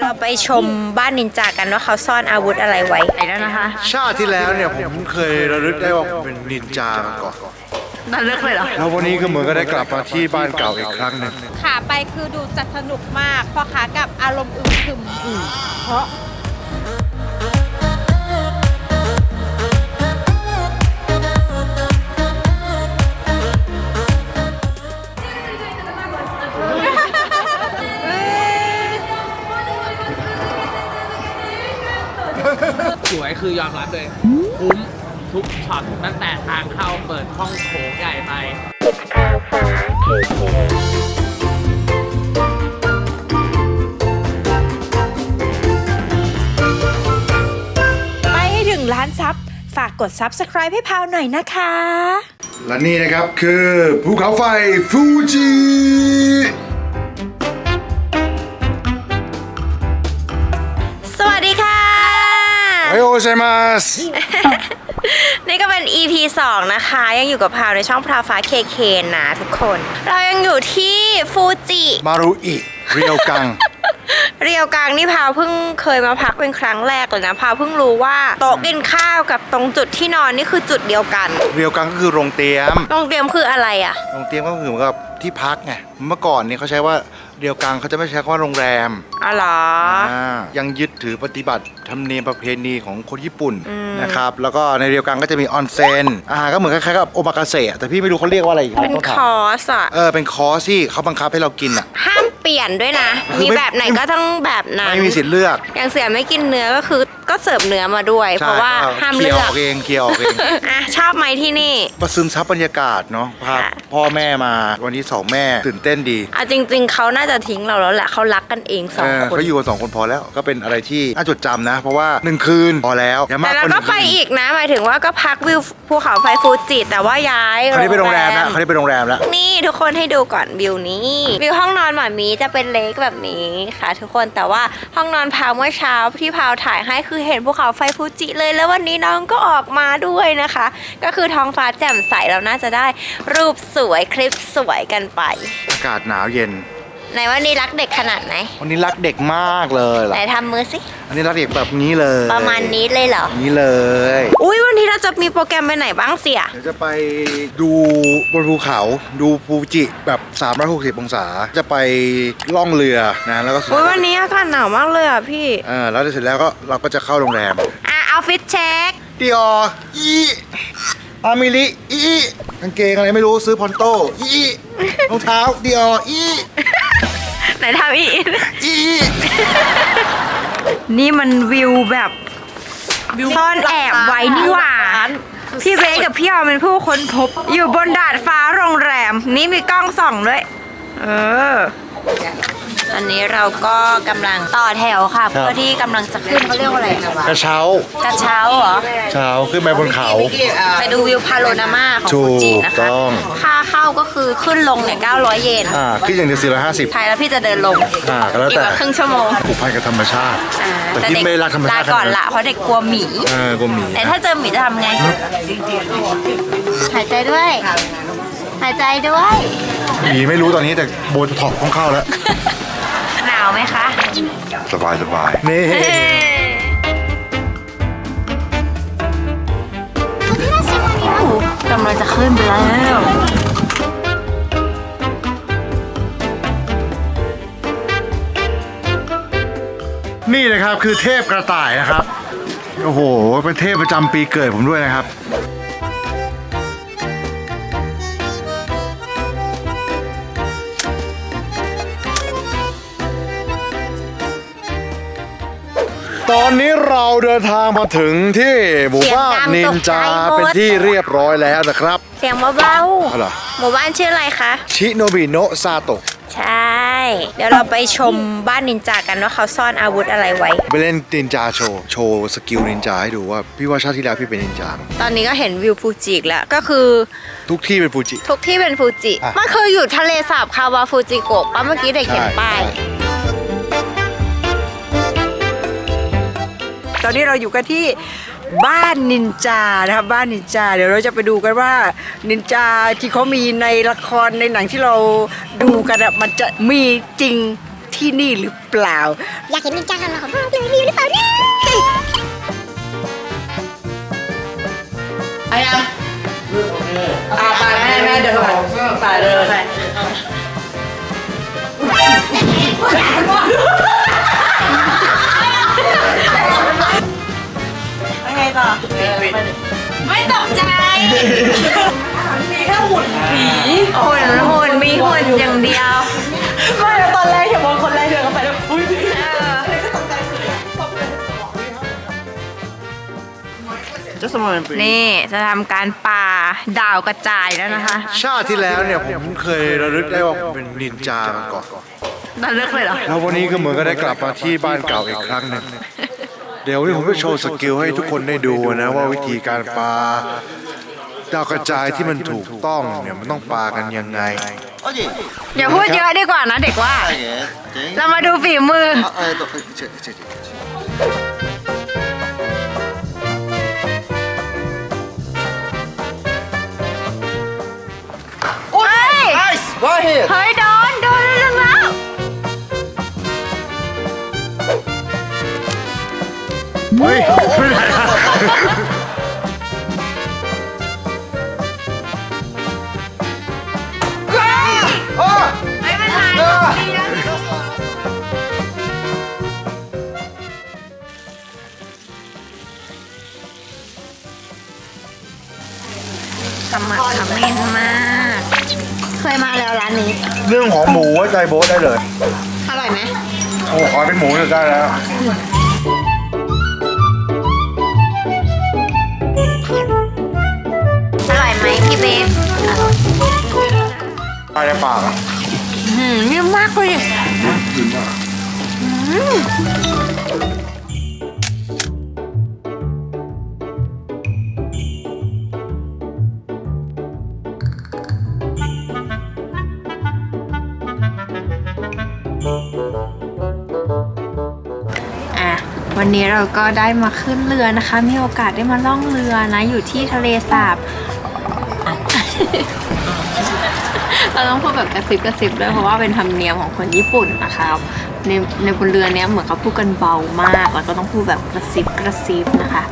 ยวเราไปชมบ้านนินจากันว่าเขาซ่อนอาวุธอะไรไว้ไปแล้วนะคะชาติที่แล้วเนี่ยผมเคยระลึกได้ว่าผมเป็นนินจามาก่อนนั่นเลือกเลยเหรอ แล้ววันนี้ก็เหมือนก็ได้กลับมาที่บ้านเก่าอีกครั้งหนึ่ง ขาไปคือดูจะสนุกมาก พอขากลับอารมณ์อึมครึมเพราะ สวยคือยอมรับเลย คุ้มทุกช็อตตั้งแต่ทางเข้าเปิดห้องโถงใหญ่ไปไปให้ถึงล้านซับฝากกด subscribe ให้พาวหน่อยนะคะ และนี่นะครับคือภูเขาไฟฟูจิ โอโอไซมัสนี่ก็เป็น EP 2 นะคะ ยังอยู่กับพาวในช่องพราวฟ้าเคเคนะทุกคน เรายังอยู่ที่ฟูจิมารุอิเรียวกัง เรียวกลางนี่พาวเพิ่งเคยมาพักเป็นครั้งแรกเลยนะพาวเพิ่งรู้ว่าโต๊ะกินข้าวกับตรงจุดที่นอนนี่คือจุดเดียวกันเรียวกังก็คือโรงเตรียมโรงเตรียมคืออะไรอะโรงเตรียมก็คือเหมือนกับที่พักไงเมื่อก่อนเนี่ยเขาใช้ว่า เรียวกังเขาจะไม่ใช้คำว่าโรงแรมอ๋อเหรอ อ่ายังยึดถือปฏิบัติธรรมเนียมประเพณีของคนญี่ปุ่นอืม นะครับแล้วก็ในเรียวกังก็จะมีออนเซ็นอาหารก็เหมือนคล้ายๆกับโอมากาเสะแต่พี่ไม่รู้เขาเรียกว่าอะไรอีกเป็นต้องคถามอร์สอะเออเป็นคอร์สที่เขาบังคับให้เรากินอะ ห้ามเปลี่ยนด้วยนะ คือมีไม่ แบบไหนก็ต้องแบบนั้นไม่มีสิทธิ์เลือกอย่างเสียไม่กินเนื้อก็คือก็เสิร์ฟเนื้อมาด้วย เพราะว่าก็ห้ามเคลีเลืยร์ออกอกเองเคลียร์ออกเองอะชอบไหมที่นี่ ประซึมซับบรรยากาศเนาะพาค่ะ พ่อแม่มาวันนี้สองแม่ตื่นเต้นดีอะจริง ๆเขาน่าจะทิ้งเราแล้วแหละเขารักกันเองสองเออคน เขาอยู่กันสองคนพอแล้ว ก็เป็นอะไรที่น่าจดจำนะ เพราะว่าหนึ่งคืนพอแล้วอย่ามาแต่กเรากว่าหก็นึ่งไปคืนอีกนะหมายถึงว่าก็พักวิวภูเขาไฟฟูจิแต่ว่าย้ายเขาได้ไปโรงแรมแล้วเขาได้ไปโรงแรมแล้ว นี่ทุกคนให้ดูก่อนวิวนี้ วิวห้องนอนหมามีจะเป็นเล็กแบบนี้ค่ะ ทุกคนแต่ว่าห้องนอนพาวเมื่อเช้าที่พาวถ่ายให้คือเห็นภูเขาไฟฟูจิเลย แล้ววันนี้น้องก็ออกมาด้วยนะคะ ก็คือท้องฟ้าแจ่มใสเราน่าจะได้รูปสวยคลิปสวยกันไป อากาศหนาวเย็น ไหนวันนี้รักเด็กขนาดไหน วันนี้รักเด็กมากเลยล่ะไหนทำมือสิ อันนี้รักเด็กแบบนี้เลยประมาณนี้เลยเหรอ นี้เลย อุ้ยวันนี้เราจะมีโปรแกรมไปไหนบ้างเสีย เดี๋ยวจะไปดูบนภูเขาดูฟูจิแบบ 360 องศา จะไปล่องเรือนะแล้วก็สุดอุ้ยท้ายวันนี้อากาศหนาวมากเลยอะพี่ เออแล้วเสร็จแล้วก็เราก็จะเข้าโรงแรมอะเอาฟิตเช็ค ดิอออีอามิลิอีกางเกงอะไรไม่รู้ซื้อพอนโตอีรองเท้าดิอออี ไหนทำอีกอีนี่มันวิวแบบซ่อนแอบไว้นี่หว่า พี่เบสกับพี่ออมเป็นผู้ค้นพบ อยู่บนดาดฟ้าโรงแรม นี่มีกล้องส่องด้วย เออ ตอนนี้เราก็กำลังต่อแถวค่ะ เพื่อที่กำลังจะขึ้นเขาเรียกว่าอะไรนะวะกระเช้ากระเช้าเหรอ เช้าขึ้นไปบนเขา ไปดูวิวพาโรนามาของฟูจินะถูกต้คะอง ค่าเข้าก็คือขึ้นลงเนี่ย 900 เยนอ่าขึ้นอย่างเดียวสี่ร้อยห้าสิบ ไทยแล้วพี่จะเดินลงอ่าก็แล้วอีกแต่ว่าครึ่งชั่วโมงผูกพันกับธรรมชาติ อ่าแต่ที่ไม่รักธรรมชาติลาก่อนละเพราะเด็กกลัวหมี เออกลัวหมีแต่ถ้าเจอหมีจะทำไง หายใจด้วย หายใจด้วย หมีไม่รู้ตอนนี้แต่โบนท็อกต้องเข้าแล้วหนาว ไหมคะสบายสบายนี่กำลังจะขึ้นไปแล้วนี่นะครับคือเทพกระต่ายนะครับ โอ้โห เป็นเทพประจำปีเกิดผมด้วยนะครับ ตอนนี้เราเดินทางมาถึงที่หมู่บ้านนินจาเป็นที่เรียบร้อยแล้วนะครับ เสียงเบาเอาเหรอๆหมู่บ้านชื่ออะไรคะ ชิโนบิโนะซาโตะใช่ เดี๋ยวเราไปชมบ้านนินจากันว่าเขาซ่อนอาวุธอะไรไว้ ไปเล่นนินจาโชว์ โชว์สกิลนินจาให้ดูว่า พี่ว่าชาติที่แล้วพี่เป็นนินจาตอนนี้ก็เห็นวิวฟูจิอีกแล้ว ก็คือทุกที่เป็นฟูจิ ทุกที่เป็นฟูจิ อะ มันคืออยู่ทะเลสาบคาวาฟูจิโกะปะเมื่อกี้เด็กเห็นป้าย ตอนนี้เราอยู่กันที่บ้านนินจานะครับบ้านนินจา เดี๋ยวเราจะไปดูกันว่านินจาที่เขามีในละครในหนังที่เราดูกันอะมันจะมีจริงที่นี่หรือเปล่า อยากเห็นนินจากันเรอของเราเลยมีหรือเปล่าเนี่ยอ่าไปแม่แม่เดินไปไปเดินไป ไม่ตกใจมีแค่หุ่นผีหุ่นหุ่นมีหุ่นอย่างเดียว ไม่ตอนแรกเห็นมองคนแรกเดินเข้าไปแล้วอุ้ยนี่จะทำการปาดาวกระจายแล้วนะคะ ชาติที่แล้วเนี่ยผมเคยระลึกได้ว่าผมเป็นนินจามาก่อนระลึกเลยเหรอ แล้ววันนี้ก็เหมือนก็ได้กลับมาที่บ้านเก่าอีกครั้งหนึ่งเดี๋ยววันนี้ผมจะโชว์สกิลให้ทุกคนได้ดูนะว่าวิธีการปาดาวกระจายที่มันถูกต้องเนี่ยมันต้องปากันยังไงอย่าพูดเยอะดีกว่านะเด็กว่าเรามาดูฝีมือเฮ้ยเฮ้ยโด เฮ้ยไม่เป็นไรดีนะสมัครคอมเมนมาก เคยมาแล้วร้านนี้ เรื่องของหมูไว้ใจโบ๊ทได้เลย อร่อยไหมโอ้ขอเป็นหมูจะได้แล้ว ปากอะหืมเยี่ยมมากเลยอะวันนี้เราก็ได้มาขึ้นเรือนะคะ มีโอกาสได้มาล่องเรือนะ อยู่ที่ทะเลสาบ เราต้องพูดแบบกระซิบกระซิบด้วยเพราะว่าเป็นธรรมเนียมของคนญี่ปุ่นนะคะในในบนเรือเนี้ยเหมือนเขาพูดกันเบามากแล้วก็ต้องพูดแบบกระซิบกระซิบนะคะ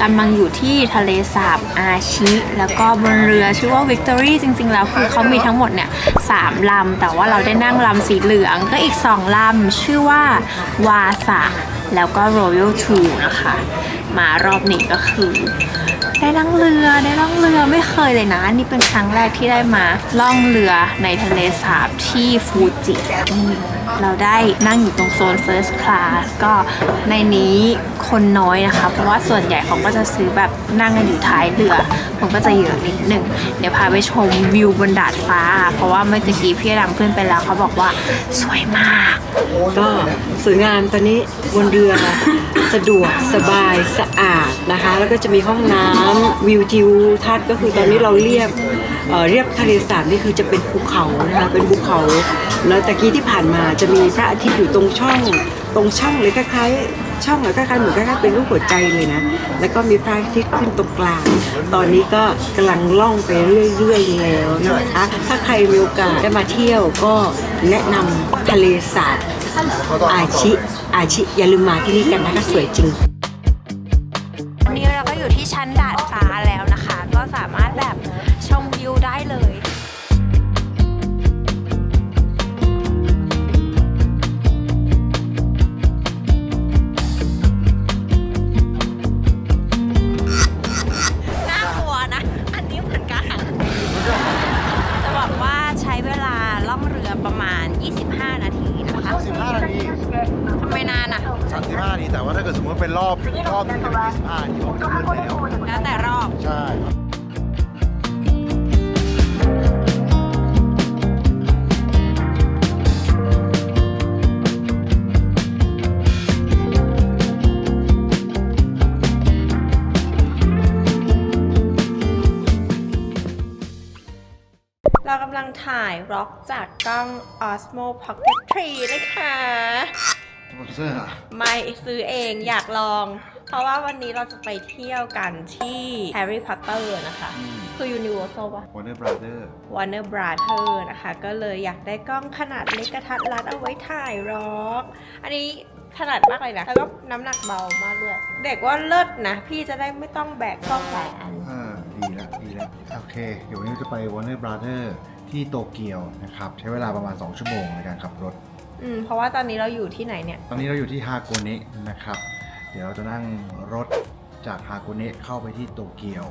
กำลังอยู่ที่ทะเลสาบอาชิ แล้วก็บนเรือชื่อว่า Victory จริง ๆ แล้วคือเขามีทั้งหมดเนี่ยสามลำ แต่ว่าเราได้นั่งลำสีเหลืองก็อีกสองลำ ชื่อว่าวาสะแล้วก็ Royal Two นะคะ มารอบนี้ก็คือ ได้ล่องเรือได้ล่องเรือไม่เคยเลยนะนี่เป็นครั้งแรกที่ได้มาล่องเรือในทะเลสาบที่ฟูจิเราได้นั่งอยู่ตรงโซน First Class ก็ในนี้คนน้อยนะคะ เพราะว่าส่วนใหญ่เขาก็จะซื้อแบบนั่งกันอยู่ท้ายเรือมันก็จะเยอะนิดหนึ่ง เดี๋ยวพาไปชมวิวบนดาดฟ้า เพราะว่าเมื่อกี้พี่ดำขึ้นไปแล้วเขาบอกว่าสวยมาก ก็สวยงามตอนนี้บนเรือ สะดวกสบายสะอาดนะคะ แล้วก็จะมีห้องน้ำวิวทิวทัศน์ก็คือตอนนี้เราเรียบเเรียบทะเลสาบนี่คือจะเป็นภูเขานะคะเป็นภูเขา แล้วตะกี้ที่ผ่านมาจะมีพระอาทิตย์อยู่ตรงช่อง ตรงช่องเลยคล้ายๆช่องอะคล้ายเหมือนคล้ายๆเป็นรูปหัวใจเลยนะ แล้วก็มีพระอาทิตย์ขึ้นตรงกลาง ตอนนี้ก็กำลังล่องไปเรื่อยๆแล้วนะคะถ้าใครมีโอกาสได้มาเที่ยวก็แนะนำทะเลสาบอาชิ อาชิอย่าลืมมาที่นี่กันนะคะสวยจริง ลังถ่ายร็อกจากกล้อง Osmo Pocket 3 นะคะสปอนเซอร์อะไม่ซื้อเองอยากลอง เพราะว่าวันนี้เราจะไปเที่ยวกันที่ Harry Potter นะคะ คือ Universal ปะวอร์เนอร์บราเดอร์ Warner Brother นะคะ ก็เลยอยากได้กล้องขนาดเล็กกระทัดรัดเอาไว้ถ่ายร็อก อันนี้ถนัดมากเลยนะ แล้วก็น้ำหนักเบามากด้วย เด็กว่าเลิศนะ พี่จะได้ไม่ต้องแบกกล้องหลายอัน อ่าดีแล้วดีแล้วโอเค เดี๋ยววันนี้เราจะไปวอ ร์เนอร์บราเดอร์ที่โตเกียวนะครับใช้เวลาประมาณ 2 ชั่วโมงในการขับรถ อืมเพราะว่าตอนนี้เราอยู่ที่ไหนเนี่ย ตอนนี้เราอยู่ที่ฮาโกเนะนะครับ เดี๋ยวเราจะนั่งรถจากฮาโกเนะเข้าไปที่โตเกียว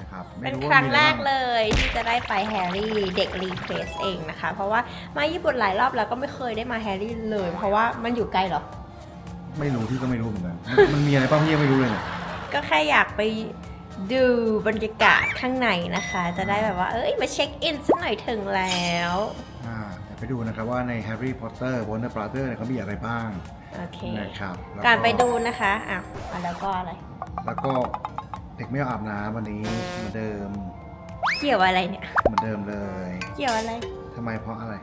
นะครับไม่เป็นว่าครั้งมีอะแรไบ้ากเลยที่จะได้ไปแฮร์รี่เด็กรีเควสเองนะคะ เพราะว่ามาญี่ปุ่นหลายรอบแล้วก็ไม่เคยได้มาแฮร์รี่เลย เพราะว่ามันอยู่ไกลเหรอ ไม่รู้พี่ก็ไม่รู้เหมือนกันมันมันมีอะไรบ้างพี่ยังไม่รู้เลยเนี่ยก็แค่อยากไป ดูบรรยากาศข้างในนะคะ จะได้แบบว่า เอ้ย มาเช็คอินสักหน่อยถึงแล้ว อ่าเดี๋ยวไปดูนะครับว่าในแฮร์รี่พอตเตอร์วอร์เนอร์บราเดอร์เนี่ยเขามีอะไรบ้างโอเค นะครับแล้วการไปดูนะคะอ้าวอะแล้วก็อะไร แล้วก็เด็กไม่ยอมอาบน้ำวันนี้เหมือนเดิมเกี่ยวอะไรเนี่ย เหมือนเดิมเลยเกี่ยวอะไร ทำไมเพราะอะไร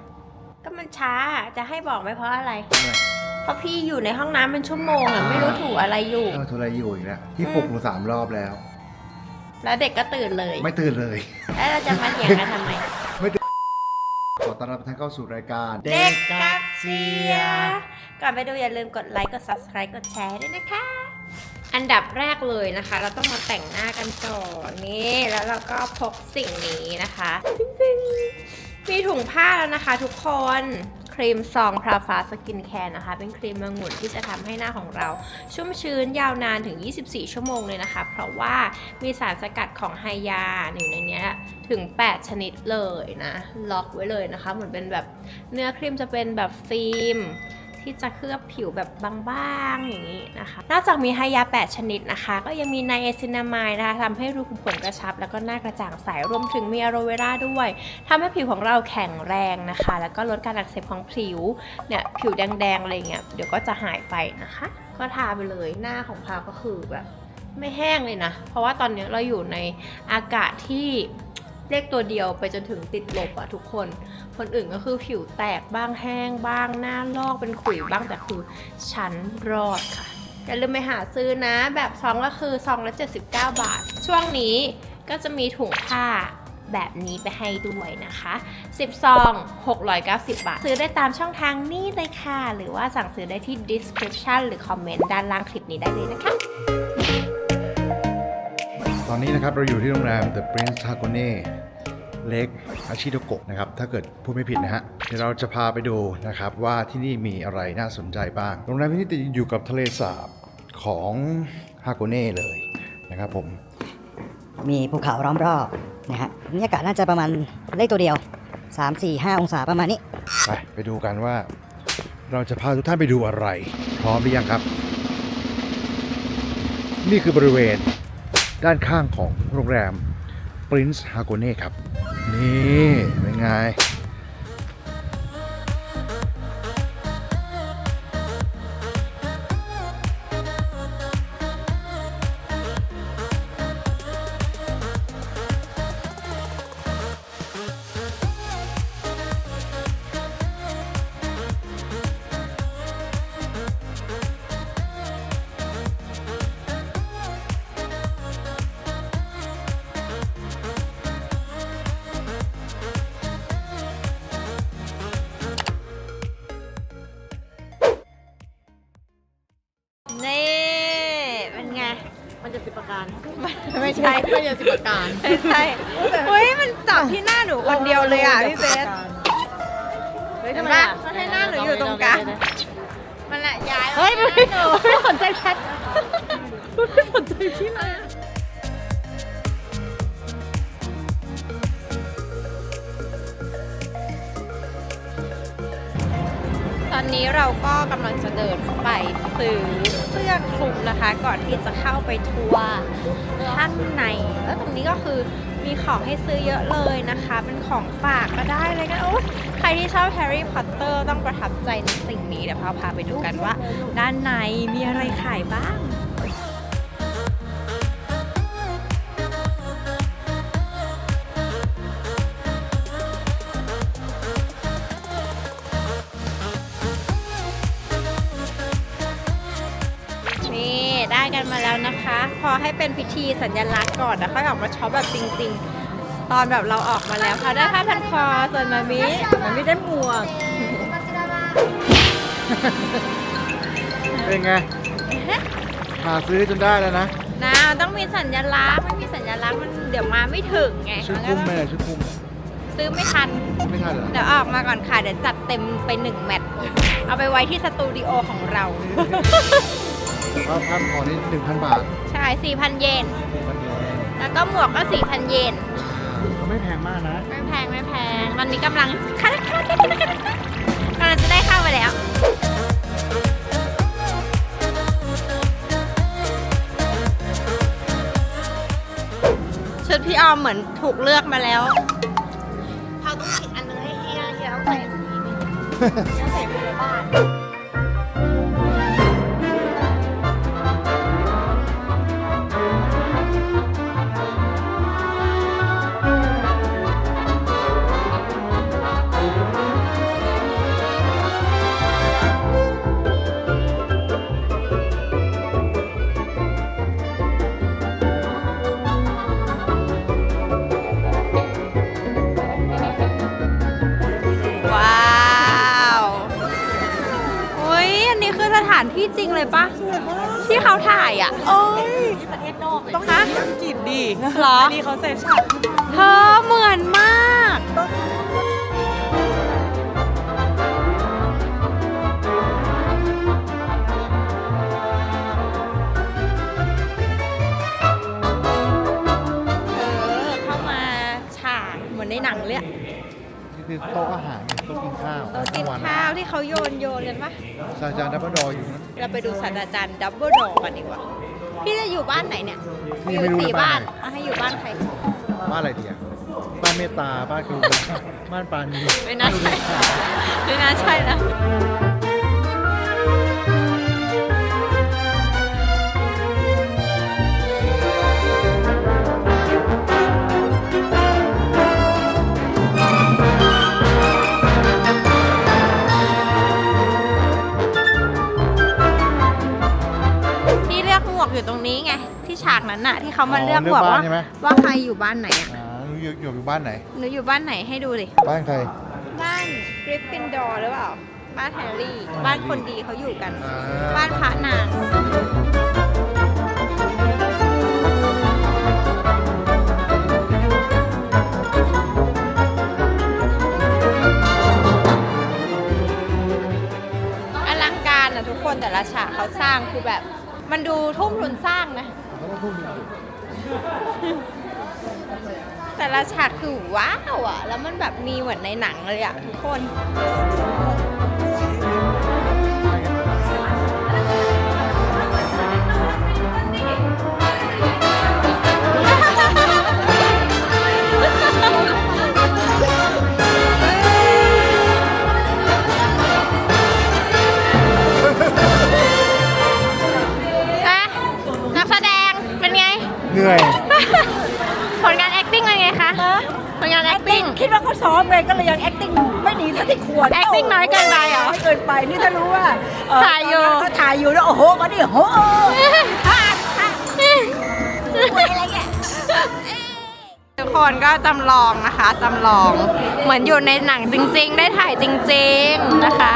ก็มันช้า จะให้บอกไหมเพราะอะไรเพราะอะไร เพราะพี่อยู่ในห้องน้ำเป็นชั่วโมงอะไม่รู้ถูอะไรอยู่ เออโทรอะไรอยู่อีกแล้วพี่ปลุกหนูสามรอบแล้ว แล้วเด็กก็ตื่นเลย ไม่ตื่นเลย แล้วเราจะมาเถียงกันทำไม ขอต้อนรับท่านเข้าสู่รายการเด็กกักเสีย ก่อนไปดูอย่าลืมกดไลค์กด subscribe กดแชร์ด้วยนะคะ อันดับแรกเลยนะคะ เราต้องมาแต่งหน้ากันก่อนนี่แล้วเราก็พกสิ่งนี้นะคะปิ๊งๆมีถุงผ้าแล้วนะคะ ทุกคนค รีมซองพราฟ้าสกินแคร์นะคะ เป็นครีมมังุ่นที่จะทำให้หน้าของเรา ชุ่มชื้นยาวนานถึง 24 ชั่วโมงเลยนะคะ เพราะว่ามีสารสกัดของไฮยาอยู่ในนี้ถึง 8 ชนิดเลยนะ ล็อกไว้เลยนะคะ เหมือนเป็นแบบเนื้อครีมจะเป็นแบบฟิล์ม ที่จะเคลือบผิวแบบบางๆอย่างนี้นะคะ นอกจากมีไฮยา 8 ชนิดนะคะ ก็ยังมีไนเอซินามายนะคะทำให้รูขุมขนกระชับ แล้วก็หน้ากระจ่างใสรวมถึงมีอะโรเวราด้วยทำให้ผิวของเราแข็งแรงนะคะ แล้วก็ลดการอักเสบของผิวเนี่ยผิวแดงๆอะไรเงี้ยเดี๋ยวก็จะหายไปนะคะ ก็ทาไปเลยหน้าของพาก็คือแบบไม่แห้งเลยนะ เพราะว่าตอนนี้เราอยู่ในอากาศที่ เลขตัวเดียวไปจนถึงติดลบอะทุกคน คนอื่นก็คือผิวแตกบ้างแห้งบ้างหน้าลอกเป็นขุยบ้างแต่คือฉันรอดค่ะอย่าลืมไปหาซื้อนะแบบซองก็คือซองละ79 บาท ช่วงนี้ก็จะมีถุงผ้าแบบนี้ไปให้ด้วยนะคะ10ซอง690 บาท ซื้อได้ตามช่องทางนี้เลยค่ะ หรือว่าสั่งซื้อได้ที่ description หรือคอมเมนต์ด้านล่างคลิปนี้ได้เลยนะคะ ตอนนี้นะครับเราอยู่ที่โรงแรม The Prince Hakone เล็กอาชิโดโกะนะครับ ถ้าเกิดพูดไม่ผิดนะฮะ เดี๋ยวเราจะพาไปดูนะครับว่าที่นี่มีอะไรน่าสนใจบ้าง โรงแรมที่นี่ติดอยู่กับทะเลสาบของฮาโกเน่เลยนะครับผม มีภูเขาล้อมรอบนะฮะบรรยากาศน่าจะประมาณเลขตัวเดียว 3 4 5 องศาประมาณนี้ ไปไปดูกันว่า เราจะพาทุกท่านไปดูอะไร พร้อมหรือยังครับ นี่คือบริเวณ ด้านข้างของโรงแรม Prince h a g o n e ครับ นี่เป็นไง การไม่ใช่เฮ้ยมันจับที่หน้าหนูคนเดียวเลยอะพี่เบสเห็นปะมันให้หน้าหนูอยู่ตรงกลางมันละย้ายเฮ้ยไม่ไม่สนใจแพทไม่สนใจพี่มาต นนี้เราก็กำลังจะเดินไปซื้อเสื้อคลุมนะคะ ก่อนที่จะเข้าไปทัวร์ข้างใน แล้วตรงนี้ก็คือมีของให้ซื้อเยอะเลยนะคะ เป็นของฝากก็ได้เลยกันโอ้ใครที่ชอบแฮร์รี่พอตเตอร์ต้องประทับใจในสิ่งนี้เดี๋ยวพาพาไปดูกันว่า ด้านในมีอะไรขายบ้าง อให้เป็นพิธีสัญลักษณ์ก่อนแล้วค่อยออกมาช็อปแบบจริง ๆ ตอนแบบเราออกมาแล้วเขาได้ผ้าพันคอส่วนมามิมามิได้หมวกเป็นไง หาซื้อจนได้แล้วนะนะมันต้องมีสัญลักษณ์ไม่มีสัญลักษณ์มันเดี๋ยวมาไม่ถึงไงชุดมันก็คุ้มต้องไหมล่ะชุดคุ้มซื้อไม่ทัน ไม่ทันเหรอเดี๋ยวออกมาก่อนค่ะ เดี๋ยวจัดเต็มไปหนึ่งแมตช์เอาไปไว้ที่สตูดิโอของเราแต่ว่าพันของนี่หนึ่งพันบาทใช่4,000 เยนมันเองแล้วก็หมวกก็4,000 เยน ก็ไม่แพงมากนะ ไม่แพงไม่แพงมันมีกำลังกำลังจะได้เข้าไปแล้วชุดพี่ออมเหมือนถูกเลือกมาแล้วเขาต้องติดอันนึงให้เฮียเฮียต้องใส่อันนี้ต้องใส่ไปในบ้าน เลยปะที่เขาถ่ายอะโอ้ยประเทศนอกต้องฮะจิตดีเหรออันนี้เขาเซ็ตฉากเธอเหมือนมากเออเข้ามาฉากเหมือนในหนังเลยอะนี่คือโต๊ะอาหารโต๊ะกินข้าวโต๊ะกินข้าวที่เขาโยนโยนกันปะศาสตราจารย์ดับเบิลดอร์อยู่นั้น เราไปดูศาสตราจารย์ดับเบิลดอกันดีกว่า พี่จะอยู่บ้านไหนเนี่ยพี่อยู่ไม่รู้สี่เลยบ้าบ้านนไหน อะให้อยู่บ้านใคร บ้านอะไรดีอะบ้านเมตตาบ้านกรุงบ้านปานีไม่น่าใช่ ไม่น่าใช่นะากนั้นน่ะ ที่เขามาเลือกหมวกบ้าว่านใช่ไหมว่าใครอยู่บ้านไหนอะอ่าอยู่อยู่อยู่บ้านไหน หนูอยู่บ้านไหนให้ดูดิ บ้านใคร บ้านกริฟฟินดอร์หรือเปล่า บ้านแฮร์รี่ บ้านคนดีเขาอยู่กันอ่าบ้านพระนางอลังการอะทุกคนแต่ละฉากเขาสร้างคือแบบ มันดูทุ่มทุนสร้างนะ แต่ละฉากคือว้าวอะ แล้วมันแบบมีเหมือนในหนังเลยอะทุกคน เหนื่อย ผลงาน acting เป็นไงคะผลงาน acting คิดว่าเขาซ้อมไงก็เลยยัง acting ไม่ดีเท่าที่ควร acting น้อยเกินไปเหรอ น้อยเกินไปนี่ถ้ารู้ว่าเถ่ายอยู่ ตนนั้นเขาถ่ายอยู่แล้วโอ้โหมาดิโอ้โหพลาดพลาดอะไรเงี้ย ทุกคนก็จำลองนะคะจำลองเหมือนอยู่ในหนังจริง ๆ ได้ถ่ายจริง ๆ นะคะ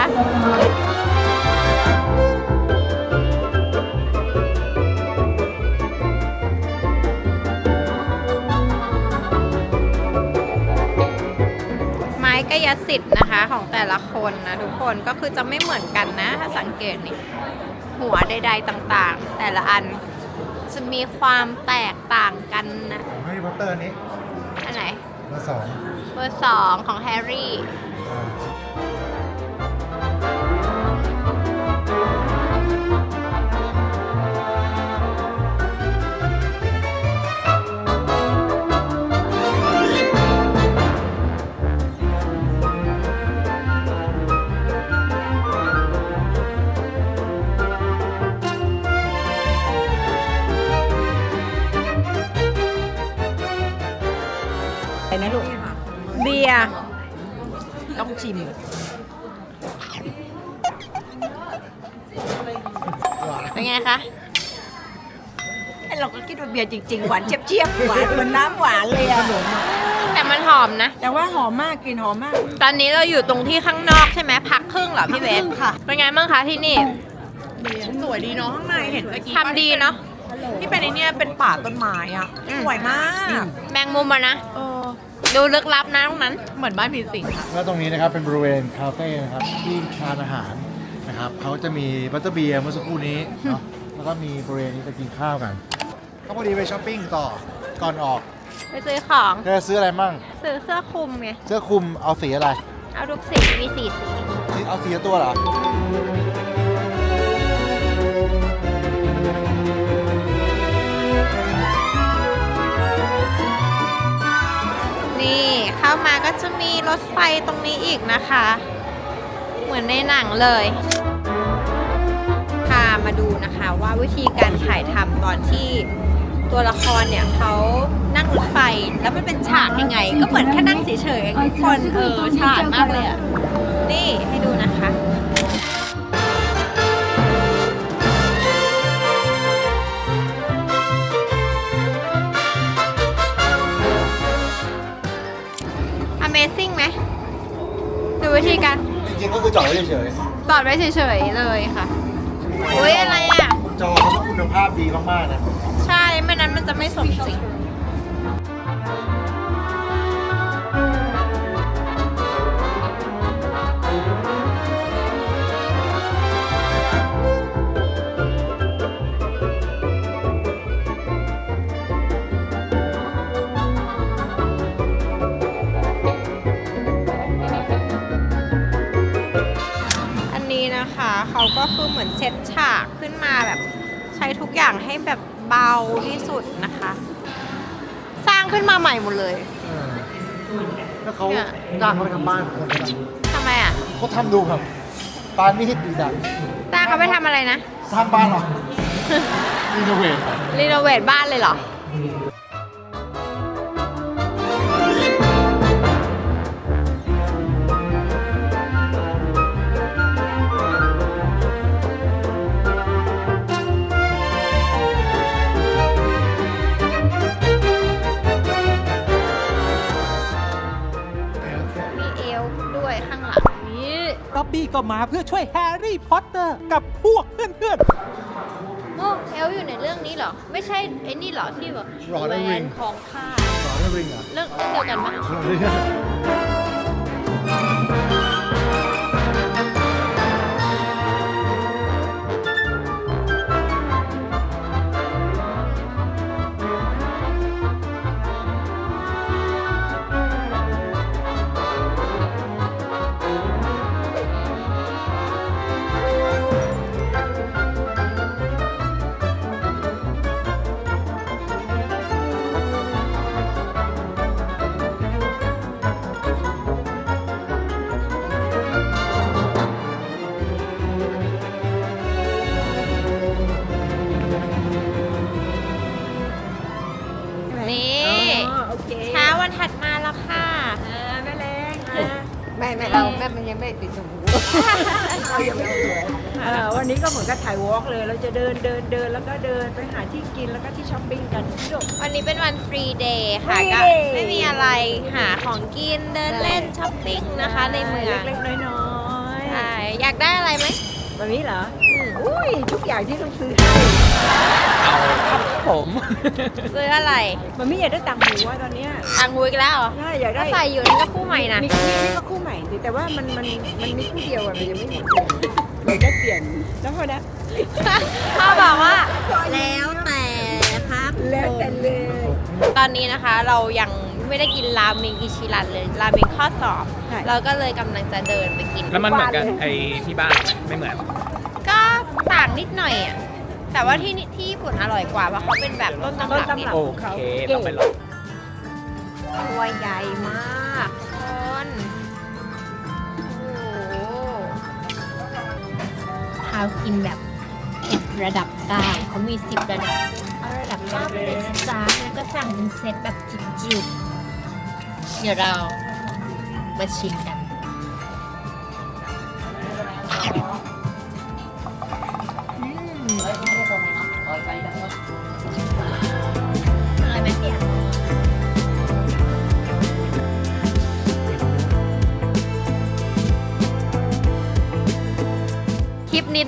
ยสิทธิ์นะคะของแต่ละคนนะทุกคนก็คือจะไม่เหมือนกันนะ ถ้าสังเกตนี่หัวใดๆต่างๆ แต่ละอันจะมีความแตกต่างกันนะของแฮร์รี่พอตเตอร์นี้อันไหนเบอร์สองเบอร์สองของแฮร์รี่ ยร์ ต้องชิม เป็นไงคะเราก็คิดว่าเบียร์จริงๆ หวานเจี๊ยบๆ หวานเหมือนน้ำหวานเลยอะแต่มันหอมนะ แต่ว่าหอมมากกลิ่นหอมมาก ตอนนี้เราอยู่ตรงที่ข้างนอกใช่ไหมพักครึ่งเหรอพี่เบสค่ะเป็นไงบ้างคะที่นี่ สวยดีเนาะข้างในเห็นเมื่อกี้ทำดีเนาะที่เป็นไอเนี่ยเป็นป่าต้นไม้อะอืมสวยมาก แมงมุมอะนะ เออ ดูลึกลับนะตรงนั้น เหมือนบ้านผีสิงอะแล้วตรงนี้นะครับเป็นบริเวณคาเฟ่นะครับที่ทานอาหารนะครับเขาจะมีบัตเตอร์เบียร์เมื่อสักครู่นี้เนาะแล้วก็มีบริเวณนี้จะกินข้าวกันก็พอดีไปช้อปปิ้งต่อก่อนออกไปซื้อของจะซื้ออะไรมั่งซื้อเสื้อคลุมไงเสื้อคลุมเอาสีอะไรเอาทุกสีมีสีสีสีเอาสีละตัวเหรอ นี่เข้ามาก็จะมีรถไฟตรงนี้อีกนะคะ เหมือนในหนังเลยพามาดูนะคะว่าวิธีการถ่ายทำตอนที่ตัวละครเนี่ยเขานั่งรถไฟแล้วมันเป็นฉากยังไง ก็เหมือนแค่นั่งเฉยๆทุกคนเออฉากมากเลยอะนี่ให้ดูนะคะ วิธีการจริงๆก็คือจอดไว้เฉยจอดไว้เฉยๆเลยค่ะอุ้ยอะไรอะๆจอเขาต้องคุณภาพดีมากๆนะ ใช่ ไม่นั้นมันจะไม่สมจริง เขาก็คือเหมือนเซตฉากขึ้นมาแบบใช้ทุกอย่างให้แบบเบาที่สุดนะคะ สร้างขึ้นมาใหม่หมดเลยแล้วเขาจ้างเขาไปทำบ้านคนนี้ทำไมอะเขาทำดูครับบ้านนี่ดีจังจ้างเขาไปทำอะไรนะ สร้างบ้านเหรอรีโนเวทรีโนเวทบ้านเลยเหรอ ก็มาเพื่อช่วยแฮร์รี่พอตเตอร์กับพวกเพื่อนๆโอ้เอลอยู่ในเรื่องนี้เหรอ ไม่ใช่ไอ้นี่เหรอที่แบบรอได้แหวรินงของข้ารอได้ริงเหรอ เรื่องเรื่องเดียวกันปะนี่ ถ่ายวอล์กเลย เราจะเดินเดินเดินแล้วก็เดินไปหาที่กินแล้วก็ที่ช้อปปิ้งกันที่ดก วันนี้เป็นวันฟรีเดย์ค่ะ Free ก็ day ไม่มีอะไรหาของกินเดินเล่นช้อปปิ้งนะคะในเมืองเล็กๆน้อยๆใช่อยากได้อะไรไหมวันนี้เหรออืม อุ้ยทุกอย่างที่ต้องซื้อให้เอาครับผม ซื้ออะไรมันไม่อยากได้ต่างหูว่าตอนเนี้ยอังวุ้ยอีกแล้วเหรอใช่อยากก็ได้ใส่อยู่นี่ก็คู่ใหม่นะมีมีนี่ก็คู่ใหม่สิแต่ว่ามันมันมันมีคู่เดียวอะมันยังไม่หมดเลยอยา กได้เปลี่ยนแล้วพอนะพ่อบอกว่า แล้วแต่ครับ แล้วแต่เลย ตอนนี้นะคะเรายังไม่ได้กินราเมงอิชิรันเลยราเมงข้อสอบ ใช่ เราก็เลยกำลังจะเดินไปกิน แล้วมันเหมือนกันไอที่บ้านไหมไม่เหมือน ก็ต่างนิดหน่อยอะ แต่ว่าที่นี่ที่ญี่ปุ่นอร่อยกว่าเพราะเขาเป็นแบบต้นตำรับนิดโอเคต้องไปลองตัวใหญ่มาก พาวกินแบบระดับเก้าเขามีสิบระดับ เอาระดับเก้าไปเลยสิจ้าแล้วก็สั่งเป็นเซตแบบจิบๆเดี๋ยวเรามาชิมกัน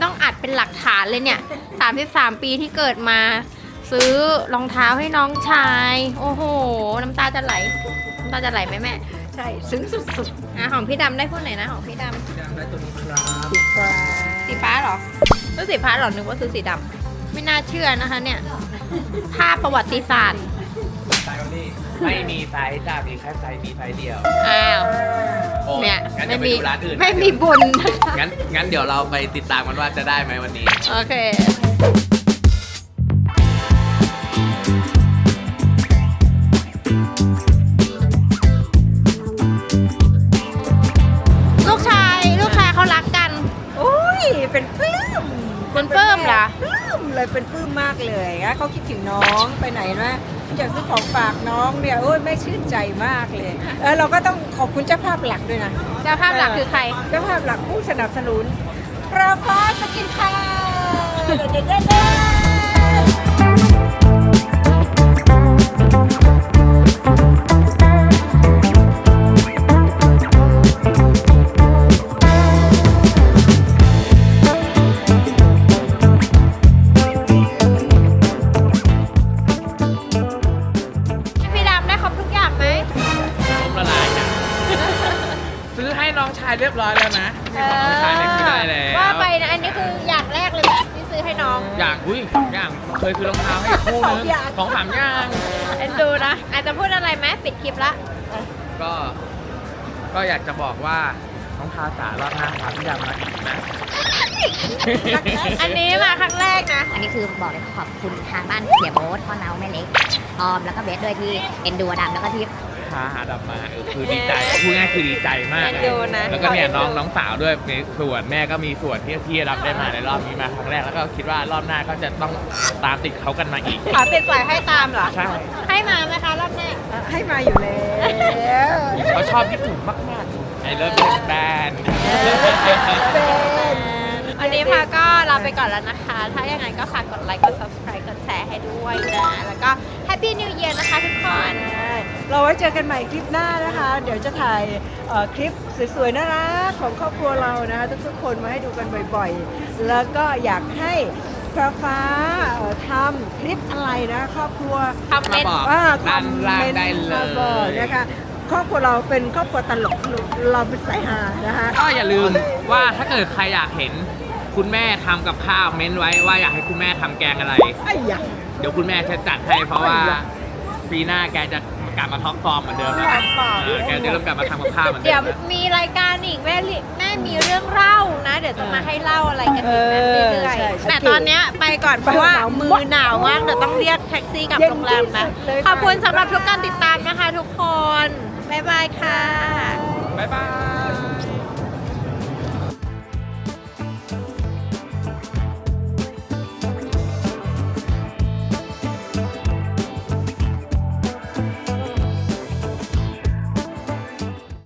ต้องอัดเป็นหลักฐานเลยเนี่ย 33 ปีที่เกิดมา ซื้อรองเท้าให้น้องชาย โอ้โห น้ำตาจะไหล น้ำตาจะไหลไหมแม่ ใช่ ซึ้งสุดอะของพี่ดำได้พูดไหนนะของพี่ดำได้ตัวนี้ครับๆสีฟ้าสีฟ้าเหรอซื้อสีฟ้าเหรอนึกว่าซื้อสีดำไม่น่าเชื่อนะคะเนี่ย ภาพประวัติศาสตร์ไซส์นี่ ไม่มีไซส์จ้ามีแค่ไซส์มีไซส์เดียวอ้าว โอ้เนี่ยงั้นไม่จะไปมีดูร้านอื่นไม่มีบุญงั้นงั้นเดี๋ยวเราไปติดตามกันว่าจะได้ไหมวันนี้ โอเค ลูกชาย ลูกชายเขารักกันโอ้ยเป็นปลื้มเป็นปลื้มเหรอ ปลื้ม เลยเป็นปลื้มมากเลยนะเขาคิดถึงน้องไปไหนนะอยากซื้อของฝากน้องเนี่ยโอ้ยแม่ชื่นใจมากเลยเออเราก็ต้องขอบคุณเจ้าภาพหลักด้วยนะเจ้าภาพหลักคือใคร เจ้าภาพหลักผู้สนับสนุนประฟ้าสกินค่ะเด็ดเด็ดเด็ด องอย่างเคยซื้อรองเท้าให้คู่นึงสองสามอย่างเอ็นดูนะ อาจจะพูดอะไรไหมปิดคลิปละ ก็ ก็อยากจะบอกว่าน้องทาสารอบหน้าพาพี่ดำมาอีกนะ อันนี้มาครั้งแรกนะ อันนี้คือบอกเลยขอบคุณทางบ้านเสียโบ๊ทพ่อเนาแม่เล็กออมแล้วก็เบสด้วยที่เอ็นดูอดำแล้วก็ที่พาหาดำมาเออคือดีใจพูดง่ายคือดีใจมากเอ็นดูนะ แล้วก็เนี่ยน้องน้องสาวด้วยมีส่วนแม่ก็มีส่วนที่ที่รับได้มาในรอบนี้มาครั้งแรกแล้วก็คิดว่ารอบหน้าก็จะต้องตามติดเขากันมาอีกขอติดสายให้ตามเหรอ ใช่ให้มาไหมคะรอบหน้า ให้มาอยู่แล้วเขาชอบญี่ปุ่นมากๆไอเลิฟแบนวันนี้พาก็ลาไปก่อนแล้วนะคะ ถ้าอย่างไรก็ฝากกดไลค์ กด subscribe กดแชร์ให้ด้วยนะ แล้วก็ Happy New Year นะคะทุกคนเราไว้เจอกันใหม่คลิปหน้านะคะ เดี๋ยวจะถ่ายเอ่อคลิปสวยๆน่ารักของครอบครัวเรานะคะทุกๆคนมาให้ดูกันบ่อยๆ แล้วก็อยากให้พระฟ้าเอ่อทำคลิปอะไรนะ ครอบครัว คอมเมนต์ บอกว่าคด้าอนมล่างเมนต์ได้เลมาบอกย นะคะครอบครัวเราเป็นครอบครัวตลกเราเป็นสายฮานะคะก็อย่าลืมว่าถ้าเกิดใครอยากเห็นคุณแม่ทำกับข้าวเม้นไว้ว่าอยากให้คุณแม่ทำแกงอะไร ไอ้ยะเดี๋ยวคุณแม่จะจัดให้เพราะว่าปีหน้าแกจะกลับมาท็อปฟอร์มเหมือนเดิมแล้วเออแกจะเริ่มกลับมาทำกับข้าวเหมือนเดิเดี๋ยวมแล้วมีรายการอีกแม่ลิแม่มีเรื่องเล่านะ เดี๋ยวจะมาให้เล่าอะไรกันอีกนะเออเรื่อยใช่ๆแต่ตอนเนี้ยไปก่อนเพราะว่ามือหนาวมากเดี๋ยวต้องเรียกแท็กซี่กลับโรงแรมนะเย็นที่สุดเลยค่ะขอบคุณสำหรับทุกการติดตามนะคะทุกคน บ๊ายบายค่ะ บ๊ายบาย